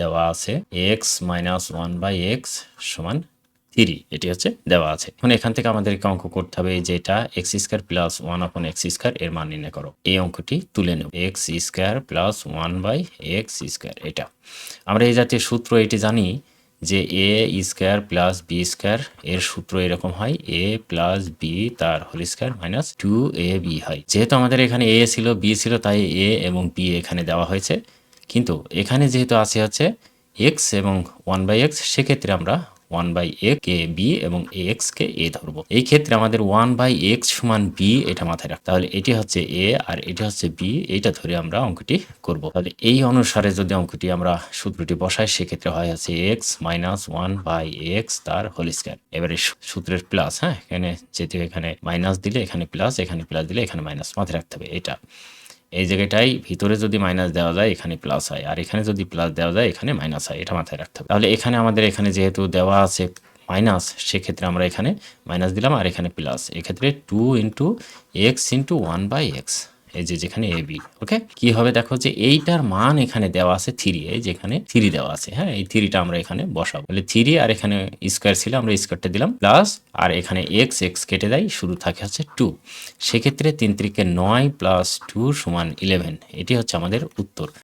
দেওয়া আছে X minus one by X সমান থ্রি এটি হচ্ছে দেওয়া আছে। এখন এখান থেকে আমাদেরকে অঙ্ক করতে হবে যে এটা X square plus one upon X square এর মান নির্ণয় করো। এই অঙ্কটি তুলে নেব। X square plus one by X square এটা। আমরা এই জাতীয় সূত্র এটি জানি যে A square plus B square এর সূত্র এরকম হয় এ প্লাস বি তার whole square minus two A B হয়। যেহেতু আমাদের এখানে এ ছিল বি ছিল, তাই এ এবং বি এখানে দেওয়া হয়েছে। কিন্তু এখানে যেহেতু আছে হচ্ছে এক্স এবং ওয়ান বাই এক্স সেক্ষেত্রে আমরা ওয়ান বাই এ কে বি এবং এ এক্স কে এ ধরবো। এই ক্ষেত্রে আমাদের ওয়ান বাই এক্স সমান বি এটা মাথায় রাখ তাহলে এটি হচ্ছে এ আর এটি হচ্ছে বি এইটা ধরে আমরা অঙ্কটি করব। তাহলে এই অনুসারে যদি অঙ্কটি আমরা সূত্রটি বসাই, সেক্ষেত্রে হয় হচ্ছে X minus one by X তার হোল স্কোয়ার এবারে সূত্রের প্লাস হ্যাঁ? এখানে যেহেতু এখানে মাইনাস দিলে, এখানে প্লাস এখানে প্লাস দিলে এখানে মাইনাস মাথায় রাখতে হবে এটা। এই জায়গাটাই ভিতরে যদি মাইনাস দেওয়া যায়, এখানে প্লাস হয়। আর এখানে যদি প্লাস দেওয়া যায়, এখানে মাইনাস হয়। এটা মাথায় রাখতে হবে। তাহলে এখানে আমাদের এখানে যেহেতু দেওয়া আছে মাইনাস সেক্ষেত্রে আমরা এখানে মাইনাস দিলাম আর এখানে প্লাস এক্ষেত্রে two into X into one by X এই যে যেখানে এ বি ওকে কি হবে দেখো যে এইটার মান এখানে দেওয়া আছে থ্রি এই যেখানে থ্রি দেওয়া আছে হ্যাঁ? এই থ্রিটা আমরা এখানে বসাবো। তাহলে থ্রি আর এখানে স্কোয়ার ছিল, আমরা স্কোয়ারটা দিলাম প্লাস আর এখানে এক্স এক্স কেটে দেয়, শুরু থাকে হচ্ছে টু সেক্ষেত্রে তিন ত্রিকে নয় প্লাস টু সমান ইলেভেন এটি হচ্ছে আমাদের উত্তর।